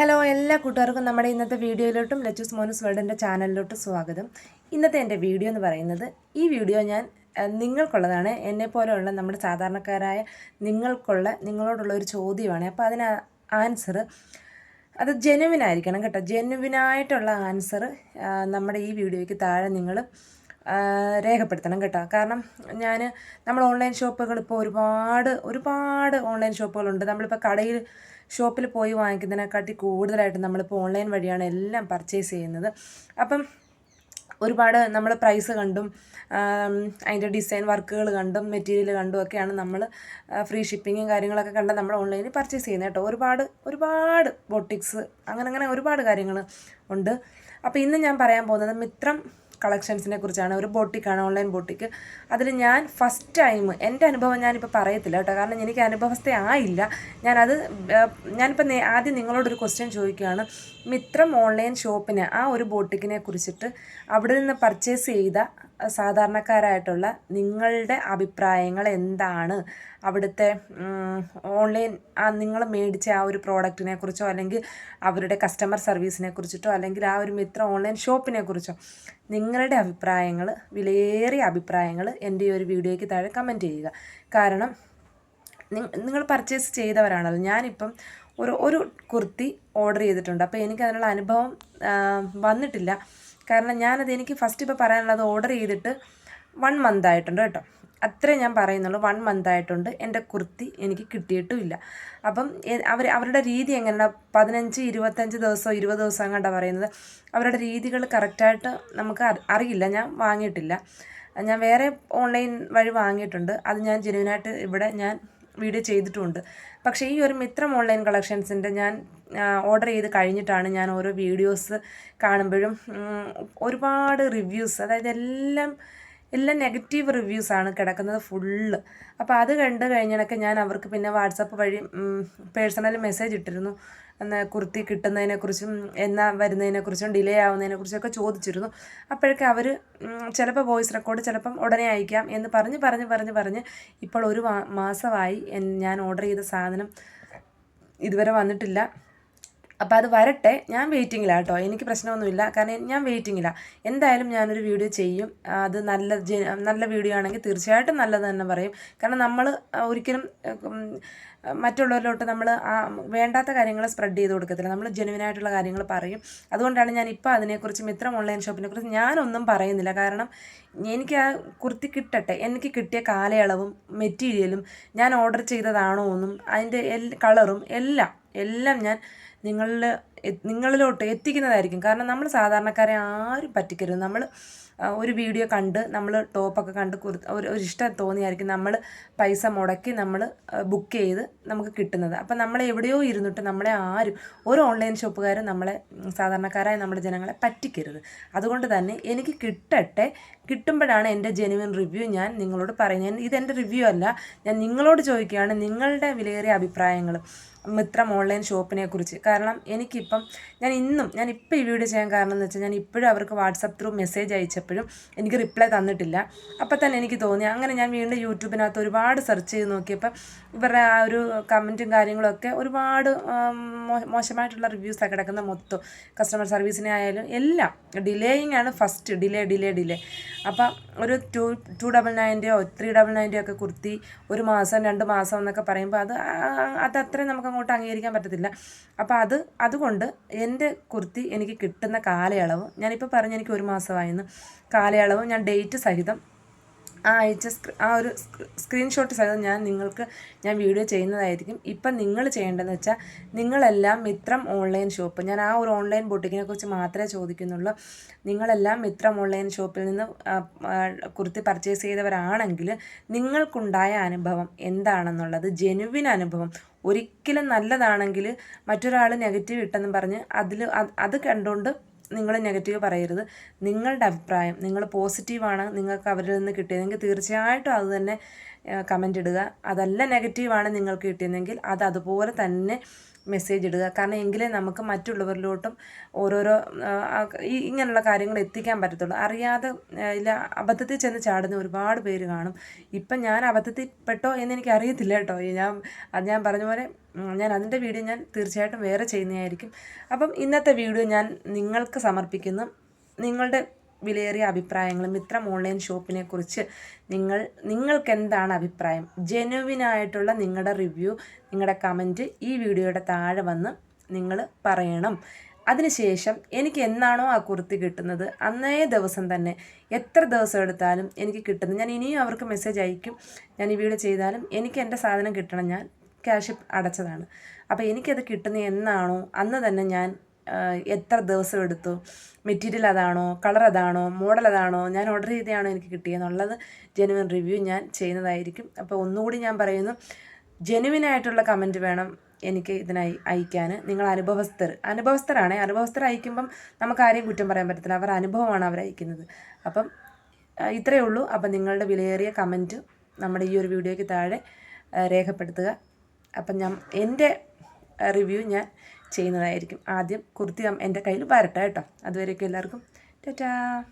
Hello എല്ലാ കൂട്ടുകാർക്കും നമ്മുടെ ഇന്നത്തെ വീഡിയോയിലോട്ടും ലച്ചൂസ് മോനസ് വേൾഡിന്റെ ചാനലിലോട്ടും സ്വാഗതം. ഇന്നത്തെ എന്റെ വീഡിയോ എന്ന് പറയുന്നത് ഈ വീഡിയോ ഞാൻ നിങ്ങൾക്കുള്ളതാണ്. എന്നെ പോലെയുള്ള നമ്മുടെ സാധാരണക്കാരായ നിങ്ങൾക്കുള്ള നിങ്ങളോടുള്ള ഒരു ചോദ്യമാണ്. അപ്പോൾ അതിന് ആൻസർ അത് ജെനുവിനായിരിക്കണം കേട്ടോ. ജെനുവിനായിട്ടുള്ള ആൻസർ നമ്മുടെ ഈ വീഡിയോയ്ക്ക് താഴെ നിങ്ങൾ രേഖപ്പെടുത്തണം കേട്ടോ. കാരണം ഞാൻ നമ്മൾ ഓൺലൈൻ ഷോപ്പുകൾ ഇപ്പോൾ ഒരുപാട് ഒരുപാട് ഓൺലൈൻ ഷോപ്പുകളുണ്ട് നമ്മളിപ്പോൾ കടയിൽ ഷോപ്പിൽ പോയി വാങ്ങിക്കുന്നതിനെക്കാട്ടി കൂടുതലായിട്ട് നമ്മളിപ്പോൾ ഓൺലൈൻ വഴിയാണ് എല്ലാം പർച്ചേസ് ചെയ്യുന്നത്. അപ്പം ഒരുപാട് നമ്മൾ പ്രൈസ് കണ്ടും അതിന്റെ ഡിസൈൻ വർക്കുകൾ കണ്ടും മെറ്റീരിയൽ കണ്ടും ഒക്കെയാണ് നമ്മൾ ഫ്രീ ഷിപ്പിങ്ങും കാര്യങ്ങളൊക്കെ കണ്ട് നമ്മൾ ഓൺലൈനിൽ പർച്ചേസ് ചെയ്യുന്നത് കേട്ടോ. ഒരുപാട് ഒരുപാട് ബോട്ടിക്സ് അങ്ങനെ അങ്ങനെ ഒരുപാട് കാര്യങ്ങൾ ഉണ്ട്. അപ്പോൾ ഇന്ന് ഞാൻ പറയാൻ പോകുന്നത് മിത്രം കളക്ഷൻസിനെ കുറിച്ചാണ് ഒരു ബോട്ടിക്കാണ് ഓൺലൈൻ ബോട്ടിക്ക്. അതിൽ ഞാൻ ഫസ്റ്റ് ടൈം എന്റെ അനുഭവം ഞാനിപ്പോൾ പറയത്തില്ല കേട്ടോ. കാരണം എനിക്ക് അനുഭവസ്ഥ ആയില്ല. ഞാനത് ഞാനിപ്പോൾ ആദ്യം നിങ്ങളോടൊരു ക്വസ്റ്റ്യൻ ചോദിക്കുകയാണ്. മിത്രം ഓൺലൈൻ ഷോപ്പിനെ ആ ഒരു ബോട്ടിക്കിനെ കുറിച്ചിട്ട് അവിടെ നിന്ന് പർച്ചേസ് ചെയ്ത സാധാരണക്കാരായിട്ടുള്ള നിങ്ങളുടെ അഭിപ്രായങ്ങൾ എന്താണ്? അവിടുത്തെ ഓൺലൈൻ നിങ്ങൾ മേടിച്ച ആ ഒരു പ്രോഡക്റ്റിനെ കുറിച്ചോ അല്ലെങ്കിൽ അവരുടെ കസ്റ്റമർ സർവീസിനെ കുറിച്ചിട്ടോ അല്ലെങ്കിൽ ആ ഒരു മിത്ര ഓൺലൈൻ ഷോപ്പിനെ കുറിച്ചോ നിങ്ങളുടെ അഭിപ്രായങ്ങൾ വിലയേറിയ അഭിപ്രായങ്ങൾ എന്റെ ഈ ഒരു വീഡിയോയ്ക്ക് താഴെ കമന്റ് ചെയ്യുക. കാരണം നിങ്ങൾ പർച്ചേസ് ചെയ്തവരാണല്ലോ. ഞാനിപ്പം ഒരു ഒരു കുർത്തി ഓർഡർ ചെയ്തിട്ടുണ്ട്. അപ്പോൾ എനിക്കതിനുള്ള അനുഭവം വന്നിട്ടില്ല. കാരണം ഞാനത് എനിക്ക് ഫസ്റ്റ് ഇപ്പോൾ പറയാനുള്ളത് ഓർഡർ ചെയ്തിട്ട് വൺ മന്ത് ആയിട്ടുണ്ട് കേട്ടോ. അത്രേ ഞാൻ പറയുന്നുള്ളൂ വൺ മന്ത് ആയിട്ടുണ്ട്. എന്റെ കുർത്തി എനിക്ക് കിട്ടിയിട്ടുമില്ല. അപ്പം അവർ അവരുടെ രീതി എങ്ങനെയാണ് പതിനഞ്ച് ഇരുപത്തഞ്ച് ദിവസം ഇരുപത് ദിവസം അങ്ങോട്ടാണ് പറയുന്നത്? അവരുടെ രീതികൾ കറക്റ്റായിട്ട് നമുക്ക് അറിയില്ല. ഞാൻ വാങ്ങിയിട്ടില്ല. ഞാൻ വേറെ ഓൺലൈൻ വഴി വാങ്ങിയിട്ടുണ്ട്. അത് ഞാൻ ജെനുവിനായിട്ട് ഇവിടെ ഞാൻ വീഡിയോ ചെയ്തിട്ടുണ്ട്. പക്ഷേ ഈ ഒരു മിത്രം ഓൺലൈൻ കളക്ഷൻസിന്റെ ഞാൻ ഓർഡർ ചെയ്ത് കഴിഞ്ഞിട്ടാണ് ഞാൻ ഓരോ വീഡിയോസ് കാണുമ്പോഴും ഒരുപാട് റിവ്യൂസ് അതായത് എല്ലാം എല്ലാം നെഗറ്റീവ് റിവ്യൂസാണ് കിടക്കുന്നത് ഫുള്ള് അപ്പോൾ അത് കണ്ട് കഴിഞ്ഞിടയ്ക്ക് ഞാൻ അവർക്ക് പിന്നെ വാട്സപ്പ് വഴി പേഴ്സണൽ മെസ്സേജ് ഇട്ടിരുന്നു. എന്നാൽ കുർത്തി കിട്ടുന്നതിനെക്കുറിച്ചും എന്നാ വരുന്നതിനെക്കുറിച്ചും ഡിലേ ആവുന്നതിനെക്കുറിച്ചൊക്കെ ചോദിച്ചിരുന്നു. അപ്പോഴൊക്കെ അവർ ചിലപ്പോൾ വോയിസ് റെക്കോർഡ് ചിലപ്പം ഉടനെ അയക്കാം എന്ന് പറഞ്ഞ് പറഞ്ഞ് പറഞ്ഞ് പറഞ്ഞ് ഇപ്പോൾ ഒരു മാസമായി ഞാൻ ഓർഡർ ചെയ്ത സാധനം ഇതുവരെ വന്നിട്ടില്ല. അപ്പോൾ അത് വരട്ടെ ഞാൻ വെയിറ്റിങ്ങിലാണ് കേട്ടോ എനിക്ക് പ്രശ്നമൊന്നുമില്ല. കാരണം ഞാൻ വെയിറ്റിങ്ങിലാണ് എന്തായാലും ഞാനൊരു വീഡിയോ ചെയ്യും. അത് നല്ല നല്ല വീഡിയോ ആണെങ്കിൽ തീർച്ചയായിട്ടും നല്ലത് തന്നെ പറയും. കാരണം നമ്മൾ ഒരിക്കലും മറ്റുള്ളവരിലോട്ട് നമ്മൾ വേണ്ടാത്ത കാര്യങ്ങൾ സ്പ്രെഡ് ചെയ്ത് കൊടുക്കത്തില്ല. നമ്മൾ ജെനുവിനായിട്ടുള്ള കാര്യങ്ങൾ പറയും. അതുകൊണ്ടാണ് ഞാൻ ഇപ്പോൾ അതിനെക്കുറിച്ച് മിത്രം ഓൺലൈൻ ഷോപ്പിനെ കുറിച്ച് ഞാനൊന്നും പറയുന്നില്ല. കാരണം എനിക്ക് ആ കുർത്തി കിട്ടട്ടെ. എനിക്ക് കിട്ടിയ കാലയളവും മെറ്റീരിയലും ഞാൻ ഓർഡർ ചെയ്തതാണോ എന്നും അതിന്റെ എൽ കളറും എല്ലാം എല്ലാം ഞാൻ നിങ്ങളിൽ നിങ്ങളിലോട്ട് എത്തിക്കുന്നതായിരിക്കും. കാരണം നമ്മൾ സാധാരണക്കാരെ ആരും പറ്റിക്കരുത്. നമ്മൾ ഒരു വീഡിയോ കണ്ട് നമ്മൾ ടോപ്പൊക്കെ കണ്ട് ഒരു ഒരു ഇഷ്ടം തോന്നിയായിരിക്കും നമ്മൾ പൈസ മുടക്കി നമ്മൾ ബുക്ക് ചെയ്ത് നമുക്ക് കിട്ടുന്നത്. അപ്പം നമ്മൾ എവിടെയോ ഇരുന്നിട്ട് നമ്മളെ ആരും ഒരു ഓൺലൈൻ ഷോപ്പുകാരും നമ്മളെ സാധാരണക്കാരായ നമ്മുടെ ജനങ്ങളെ പറ്റിക്കരുത്. അതുകൊണ്ട് തന്നെ എനിക്ക് കിട്ടട്ടെ. കിട്ടുമ്പോഴാണ് എന്റെ ജെനുവിൻ റിവ്യൂ ഞാൻ നിങ്ങളോട് പറയുന്നത്. ഇതെന്റെ റിവ്യൂ അല്ല. ഞാൻ നിങ്ങളോട് ചോദിക്കുകയാണ് നിങ്ങളുടെ വിലയേറിയ അഭിപ്രായങ്ങൾ മിത്രം ഓൺലൈൻ ഷോപ്പിനെ കുറിച്ച്. കാരണം എനിക്കിപ്പം ഞാൻ ഇന്നും ഞാൻ ഇപ്പോൾ ഈ വീഡിയോ ചെയ്യാൻ കാരണം എന്ന് വെച്ചാൽ ഞാൻ ഇപ്പോഴും അവർക്ക് വാട്സപ്പ് ത്രൂ മെസ്സേജ് അയച്ചപ്പോഴും എനിക്ക് റിപ്ലൈ തന്നിട്ടില്ല. അപ്പോൾ തന്നെ എനിക്ക് തോന്നി. അങ്ങനെ ഞാൻ വീണ്ടും യൂട്യൂബിനകത്ത് ഒരുപാട് സെർച്ച് ചെയ്ത് നോക്കിയപ്പോൾ ഇവരുടെ ആ ഒരു കമന്റും കാര്യങ്ങളൊക്കെ ഒരുപാട് മോശമായിട്ടുള്ള റിവ്യൂസൊക്കെ കിടക്കുന്ന മൊത്തം കസ്റ്റമർ സർവീസിനെ ആയാലും എല്ലാം ഡിലേയിങ് ആണ് ഫസ്റ്റ് ഡിലേ ഡിലേ ഡിലേ അപ്പം ഒരു ടു ടു ഡബിൾ നയന്റെയോ ത്രീ ഡബിൾ നയന്റെയോ ഒക്കെ കുർത്തി ഒരു മാസം രണ്ട് മാസം എന്നൊക്കെ പറയുമ്പോൾ അത് അത് അത്രയും നമുക്ക് അങ്ങോട്ട് അംഗീകരിക്കാൻ പറ്റത്തില്ല. അപ്പോൾ അത് അതുകൊണ്ട് എന്റെ കുർത്തി എനിക്ക് കിട്ടുന്ന കാലയളവ് ഞാനിപ്പോൾ പറഞ്ഞ എനിക്ക് ഒരു മാസമായിരുന്നു കാലയളവ് ഞാൻ ഡേറ്റ് സഹിതം ആ അയച്ച ആ ഒരു സ്ക്രീൻഷോട്ട് സഹിതം ഞാൻ നിങ്ങൾക്ക് ഞാൻ വീഡിയോ ചെയ്യുന്നതായിരിക്കും. ഇപ്പം നിങ്ങൾ ചെയ്യേണ്ടതെന്ന് വെച്ചാൽ നിങ്ങളെല്ലാം മിത്രം ഓൺലൈൻ ഷോപ്പ്. ഞാൻ ആ ഒരു ഓൺലൈൻ ബുട്ടിക്കിനെ കുറിച്ച് മാത്രമേ ചോദിക്കുന്നുള്ളൂ. നിങ്ങളെല്ലാം മിത്രം ഓൺലൈൻ ഷോപ്പിൽ നിന്ന് കുർത്തി പർച്ചേസ് ചെയ്തവരാണെങ്കിൽ നിങ്ങൾക്കുണ്ടായ അനുഭവം എന്താണെന്നുള്ളത് ജെനുവിൻ അനുഭവം ഒരിക്കലും നല്ലതാണെങ്കിൽ മറ്റൊരാൾ നെഗറ്റീവ് ഇട്ടെന്ന് പറഞ്ഞ് അതിൽ അത് കണ്ടുകൊണ്ട് നിങ്ങൾ നെഗറ്റീവ് പറയരുത്. നിങ്ങളുടെ അഭിപ്രായം നിങ്ങൾ പോസിറ്റീവാണ് നിങ്ങൾക്ക് അവരിൽ നിന്ന് കിട്ടിയതെങ്കിൽ തീർച്ചയായിട്ടും അത് തന്നെ കമന്റ് ഇടുക. അതല്ല നെഗറ്റീവാണ് നിങ്ങൾക്ക് കിട്ടിയതെങ്കിൽ അത് അതുപോലെ തന്നെ മെസ്സേജ് ഇടുക. കാരണം എങ്കിലേ നമുക്ക് മറ്റുള്ളവരിലോട്ടും ഓരോരോ ഈ ഇങ്ങനെയുള്ള കാര്യങ്ങൾ എത്തിക്കാൻ പറ്റത്തുള്ളൂ. അറിയാതെ ഇല്ല അബദ്ധത്തിൽ ചെന്ന് ചാടുന്ന ഒരുപാട് പേര് കാണും. ഇപ്പം ഞാൻ അബദ്ധത്തിൽ പെട്ടോ എന്ന് എനിക്ക് അറിയത്തില്ല കേട്ടോ. ഞാൻ അത് ഞാൻ പറഞ്ഞ പോലെ ഞാൻ അതിന്റെ വീഡിയോ ഞാൻ തീർച്ചയായിട്ടും വേറെ ചെയ്യുന്നതായിരിക്കും. അപ്പം ഇന്നത്തെ വീഡിയോ ഞാൻ നിങ്ങൾക്ക് സമർപ്പിക്കുന്നു. നിങ്ങളുടെ വിലയേറിയ അഭിപ്രായങ്ങളും ഇത്തരം ഓൺലൈൻ ഷോപ്പിനെ കുറിച്ച് നിങ്ങൾ നിങ്ങൾക്ക് എന്താണ് അഭിപ്രായം? ജെനുവിനായിട്ടുള്ള നിങ്ങളുടെ റിവ്യൂ നിങ്ങളുടെ കമന്റ് ഈ വീഡിയോയുടെ താഴെ വന്ന് നിങ്ങൾ പറയണം. അതിനുശേഷം എനിക്ക് എന്നാണോ ആ കുർത്തി കിട്ടുന്നത്? അന്നേ ദിവസം തന്നെ എത്ര ദിവസം എടുത്താലും എനിക്ക് കിട്ടുന്നത് ഞാൻ ഇനിയും അവർക്ക് മെസ്സേജ് അയക്കും. ഞാൻ ഈ വീഡിയോ ചെയ്താലും എനിക്ക് എന്റെ സാധനം കിട്ടണം. ഞാൻ ക്യാഷ് അടച്ചതാണ്. അപ്പോൾ എനിക്കത് കിട്ടുന്ന എന്നാണോ? അന്ന് തന്നെ ഞാൻ എത്ര ദിവസം എടുത്തു? മെറ്റീരിയൽ അതാണോ? കളർ അതാണോ? മോഡൽ അതാണോ? ഞാൻ ഓർഡർ ചെയ്തതാണോ എനിക്ക് കിട്ടിയെന്നുള്ളത് ജെനുവിൻ റിവ്യൂ ഞാൻ ചെയ്യുന്നതായിരിക്കും. അപ്പോൾ ഒന്നുകൂടി ഞാൻ പറയുന്നു ജെനുവിൻ ആയിട്ടുള്ള കമന്റ് വേണം എനിക്ക് ഇതിനായി അയക്കാൻ നിങ്ങൾ അനുഭവസ്ഥർ അനുഭവസ്ഥരാണ്. അനുഭവസ്ഥർ അയക്കുമ്പം നമുക്ക് ആരെയും കുറ്റം പറയാൻ പറ്റത്തില്ല. അവർ അനുഭവമാണ് അവർ അയക്കുന്നത് അപ്പം ഇത്രയേ ഉള്ളൂ. അപ്പം നിങ്ങളുടെ വിലയേറിയ കമന്റ് നമ്മുടെ ഈ ഒരു വീഡിയോയ്ക്ക് താഴെ രേഖപ്പെടുത്തുക. അപ്പം ഞാൻ എന്റെ റിവ്യൂ ഞാൻ ചെയ്യുന്നതായിരിക്കും. ആദ്യം കുർത്തി എന്റെ കയ്യിൽ വരട്ടെ കേട്ടോ. അതുവരെയൊക്കെ എല്ലാവർക്കും. ടാറ്റാ.